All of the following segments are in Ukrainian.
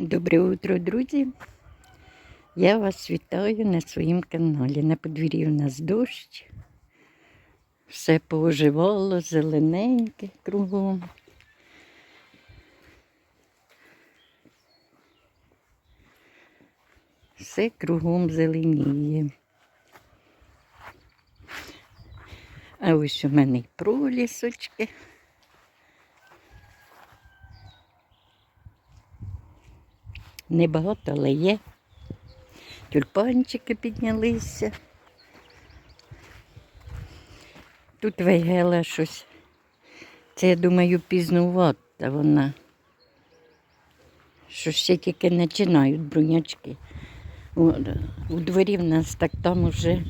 Добре утро, друзі! Я вас вітаю на своїм каналі. На подвір'ї у нас дощ. Все пооживало, зелененьке кругом. Все кругом зеленіє. А ось у мене й пролісочки. Небагато, але є. Тюльпанчики піднялися. Тут вейгела щось. Це, я думаю, пізнувата вона. Що ще тільки починають брунячки. У дворі в нас так там уже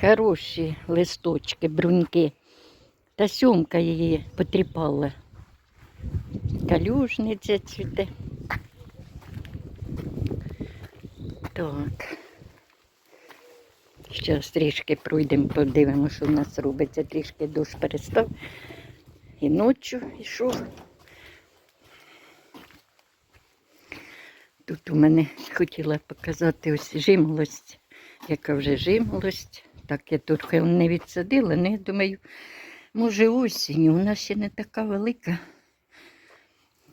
хороші листочки, бруньки. Та сьомка її потріпала. Калюжниця цвіте. Так. Зараз трішки пройдемо, подивимося, що в нас робиться. Трішки дощ перестав. І ночі йшов. Тут у мене хотіла показати ось жимолость, яка вже жимолость. Так, я тут не відсадила, я думаю, може осінню, вона ще не така велика.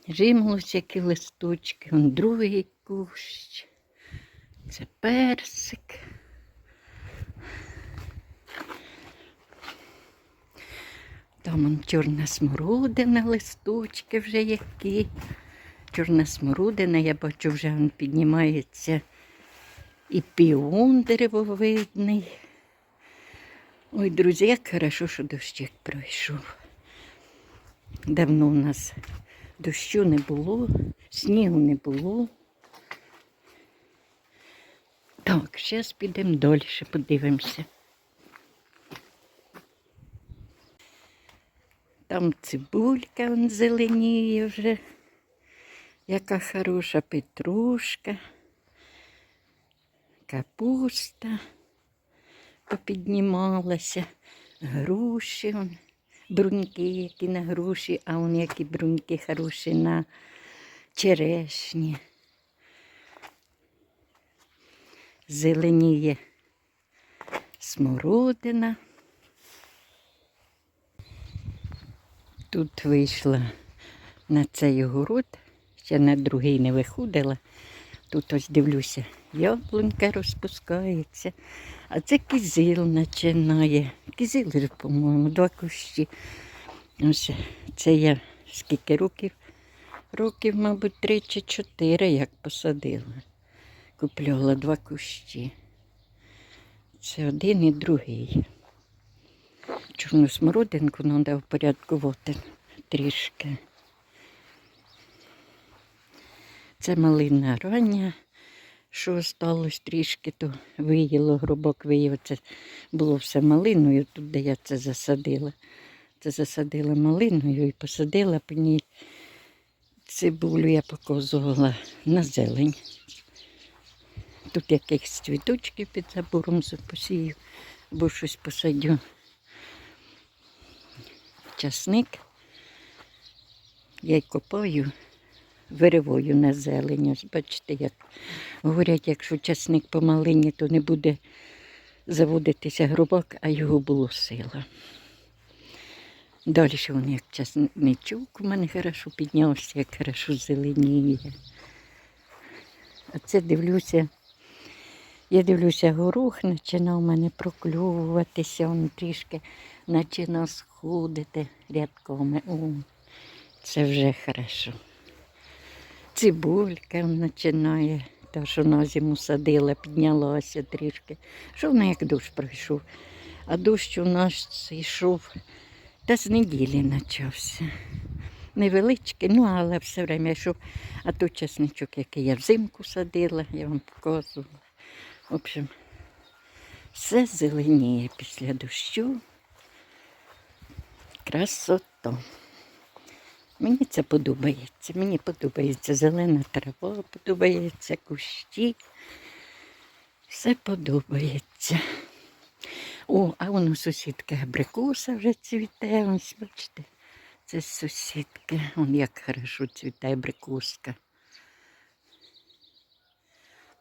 Жимолость, які листочки, он другий кущ. Це персик. Там он чорна смородина, листочки вже які. Чорна смородина, я бачу, вже він піднімається і піон деревовидний. Ой, друзі, як хорошо, що дощик пройшов. Давно у нас дощу не було, снігу не було. Так, зараз підемо далі, подивимося. Там цибулька вон зеленіє вже. Яка хороша петрушка, капуста попіднімалася, груші, вон, бруньки, які на груші, а вон які бруньки хороші на черешні. Зеленіє смородина. Тут вийшла на цей город, ще на другий не виходила. Тут ось дивлюся, яблунька розпускається, а це кизил починає. Кизил, по-моєму, два кущі. Ось це я скільки років? Років, мабуть, три чи чотири, як посадила. Купляла два кущі. Це один і другий. Чорну смородинку треба впорядкувати трішки. Це малина рання, що осталось трішки, то виїло, гробок виїв. Це було все малиною, тут де я це засадила. Це засадила малиною і посадила по ній цибулю я показувала на зелень. Тут якихось цвіточків під забором посію, або щось посадю. Часник я й копаю, вириваю на зелень. Ось бачите, як говорять, якщо часник по малині, то не буде заводитися грубак, а його було сила. Далі він як часничок у мене хорошо піднявся, як хорошо зеленіє. А це дивлюся. Я дивлюся, горох починав у мене прокльовуватися, він трішки починав сходити рядками. О, це вже хорошо. Цибулька починає, та що на зиму садила, піднялася трішки. Що вона як дощ пройшов? А дощ у нас йшов та з неділі почався. Невеличкий, ну але все время йшов. А той часничок, який я взимку садила, я вам показувала. В общем, все зеленіє після дощу. Красота. Мені це подобається. Мені подобається зелена трава, подобається кущі. Все подобається. О, а воно сусідка абрикоса вже цвіте. Ось, бачите, це сусідка. Вон як хорошо цвіте абрикоска.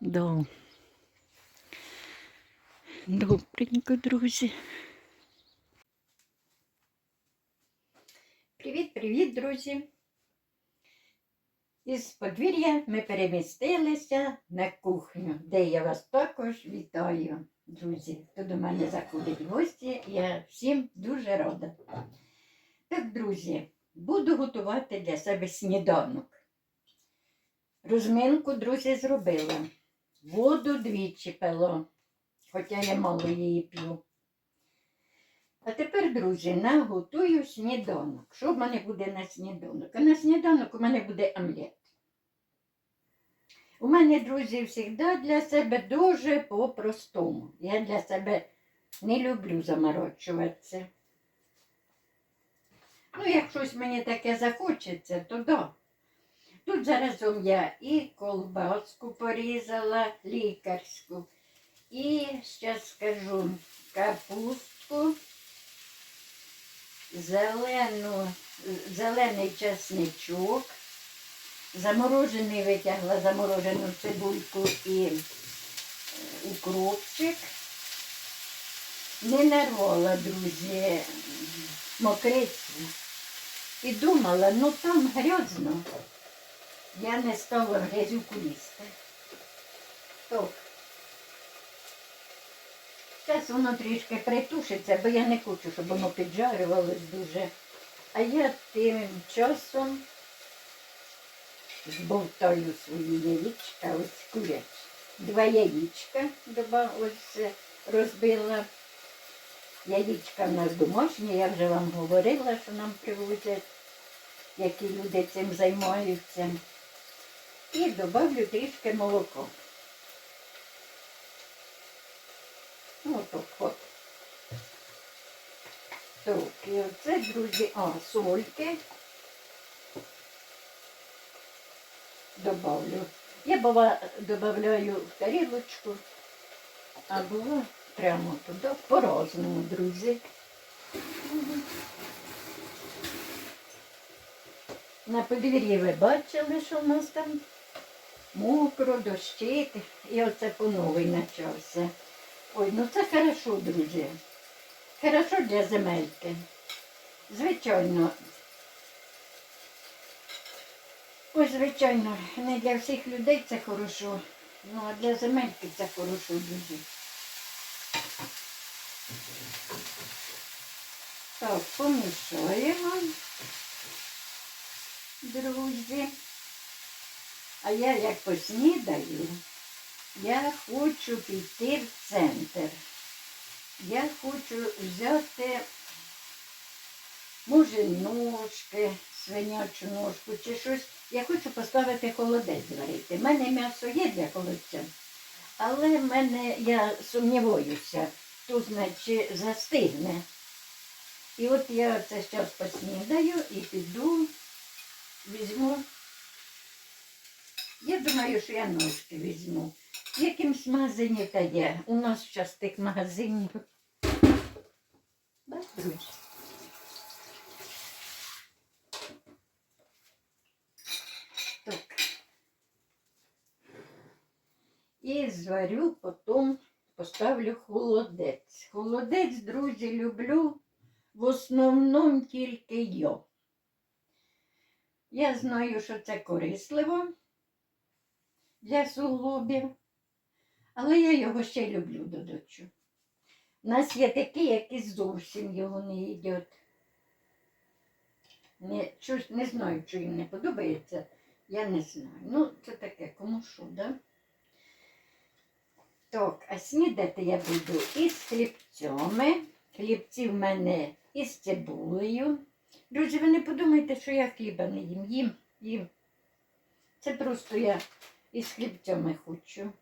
Да. Добренько, друзі. Привіт, привіт, друзі. Із подвір'я ми перемістилися на кухню, де я вас також вітаю, друзі. Хто до мене заходить в гості, я всім дуже рада. Так, друзі, буду готувати для себе сніданок. Розминку, друзі, зробила. Воду двічі пила, хоча я мало її п'ю. А тепер, друзі, наготую сніданок. Що в мене буде на сніданок? А на сніданок у мене буде омлет. У мене, друзі, завжди для себе дуже по-простому. Я для себе не люблю заморочуватися. Ну, як щось мені таке захочеться, то да. Тут заразом я і колбаску порізала лікарську, і зараз скажу капустку, зелену, зелений чесничок, заморожений витягла заморожену цибульку і е, укропчик. Не нарвала, друзі, мокриці. І думала, ну там грязно. Я не стала грязюку лізти. Так. Зараз воно трішки притушиться, бо я не хочу, щоб воно піджарювалось дуже. А я тим часом збовтаю свої яєчка, ось курячі. Два яєчка доба- ось е, розбила. Яєчка в нас домашні, я вже вам говорила, що нам привозять, які люди цим займаються. І добавлю трішки молока. Ну, отак от. Так, і оце, друзі, а, сольки. Добавлю. Я бува додаю в тарілочку, а бува прямо туди по-разному, друзі. На подвір'ї ви бачили, що в нас там мокро, дощить, і оце по новий почався. Ой, ну це хорошо, друзі. Хорошо для земельки. Звичайно. Ой, звичайно, не для всіх людей це хорошо. Ну, а для земельки це хорошо дуже. Так, помішаємо, друзі. А я як поснідаю, я хочу піти в центр. Я хочу взяти, може, ножки, свинячу ножку чи щось. Я хочу поставити холодець зварити. У мене м'ясо є для холодця, але в мене, я сумніваюся, то значить застигне. І от я це зараз поснідаю і піду, візьму. Я думаю, що я ножки візьму. В якимсь магазині та є. У нас зараз тих магазинів. Бач. Так. І зварю, потім поставлю холодець. Холодець, друзі, люблю в основному тільки я. Я знаю, що це корисливо для суглобів, але я його ще люблю додачу. У нас є такі, які зовсім його не їдять. Не, щось, не знаю, що їм не подобається, я не знаю. Ну, це таке, кому що, да? Так, а снідати я буду із хлібцями. Хлібці в мене із цибулею. Друзі, ви не подумайте, що я хліба не їм. Їм, їм. Це просто я із хлібцями хочу.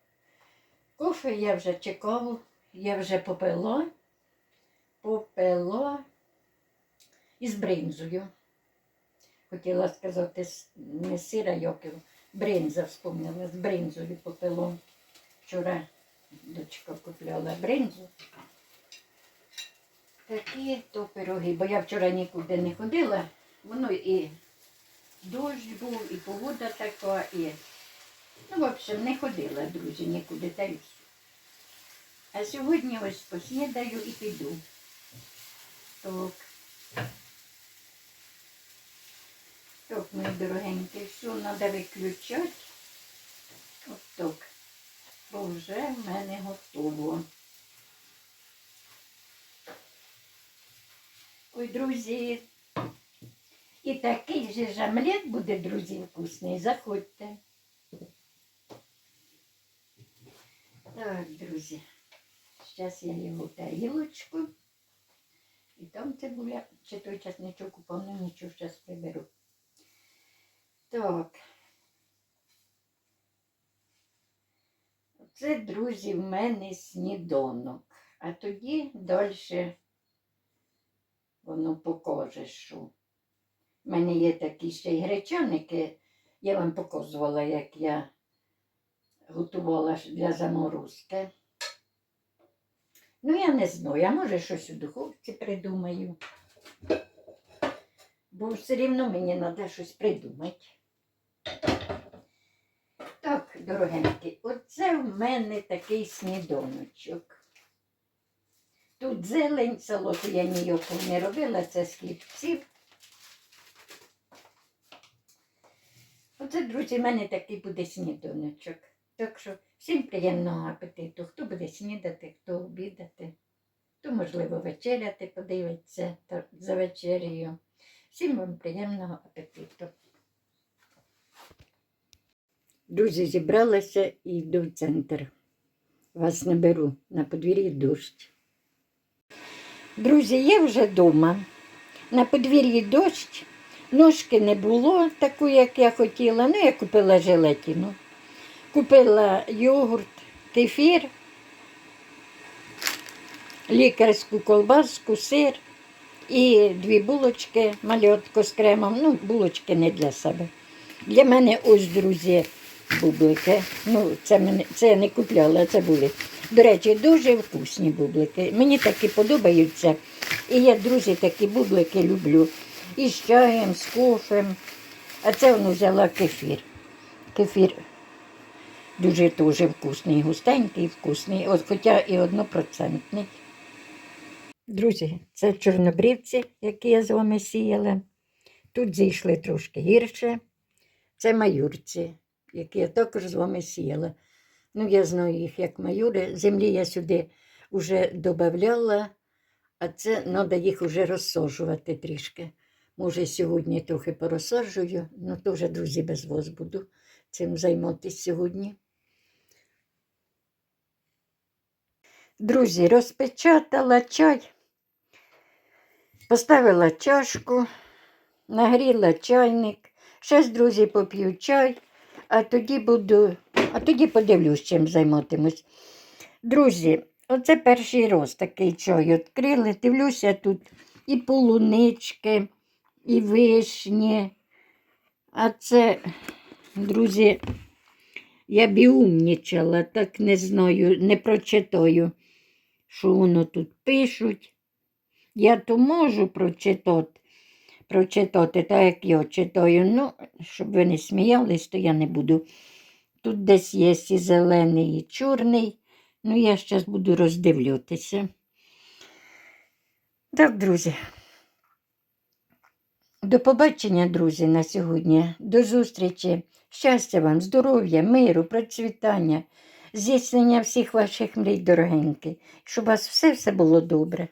Кофе я вже чекав, я вже попила, попила із бринзою. Хотіла сказати, не сира йоків, бринза вспомнила, з бринзою попила. Вчора дочка купляла бринзу. Такі то пироги, бо я вчора нікуди не ходила, воно і дощ був, і погода така, і Ну, в общем, не ходила, друзі, нікуди та й. А сьогодні ось поснідаю і піду. Так. Так, мої дорогенькі, все треба виключати. От так. Бо вже в мене готово. Ой, друзі. І такий же жамлет буде, друзі, вкусний. Заходьте. Так, друзі. Зараз я його тарілочку. І там цибуля, чи той часничок ну нічого, зараз приберу. Так. Це, друзі, в мене сніданок. А тоді далі воно покаже, що. У мене є такі ще й гречаники. Я вам показувала, як я готувала для заморозки. Ну, я не знаю, а може щось у духовці придумаю. Бо все рівно мені треба щось придумати. Так, дорогенькі, оце в мене такий сніданочок. Тут зелень, салату я ніякого не робила, це з хлібців. Оце, друзі, в мене такий буде сніданочок. Так що всім приємного апетиту. Хто буде снідати, хто обідати, хто, можливо, вечеряти, подивиться за вечерею. Всім вам приємного апетиту. Друзі, зібралася і йду в центр. Вас не беру на подвір'ї дощ. Друзі, я вже вдома. На подвір'ї дощ. Ножки не було таку, як я хотіла. Ну, я купила желатину. Купила йогурт, кефір, лікарську колбаску, сир і дві булочки, мальотку з кремом. Ну, булочки не для себе. Для мене ось, друзі, бублики. Ну, це, мене, це я не купляла, це були. До речі, дуже вкусні бублики. Мені такі подобаються. І я, друзі, такі бублики люблю. І з чаєм, з кофем. А це воно взяла кефір. Кефір дуже теж вкусний, густенький, вкусний, от, хоча і однопроцентний. Друзі, це чорнобривці, які я з вами сіяла. Тут зійшли трошки гірше. Це майорці, які я також з вами сіяла. Ну, я знаю їх як майори. Землі я сюди вже додавала, а це треба їх вже розсаджувати трішки. Може, сьогодні трохи порозсаджую, ну то вже, друзі, без вас буду цим займатися сьогодні. Друзі, розпечатала чай, поставила чашку, нагріла чайник. Щас, друзі, поп'ю чай, а тоді буду, а тоді подивлюсь, чим займатимусь. Друзі, оце перший раз такий чай відкрили. Дивлюся тут і полунички, і вишні. А це, друзі, я б і умнічала, так не знаю, не прочитаю, що воно тут пишуть. Я то можу прочитати, прочитати, так як я читаю. Ну, щоб ви не сміялись, то я не буду. Тут десь є і зелений, і чорний. Ну, я зараз буду роздивлятися. Так, друзі. До побачення, друзі, на сьогодні. До зустрічі. Щастя вам, здоров'я, миру, процвітання, здійснення всіх ваших мрій, дорогенькі. Щоб у вас все все було добре.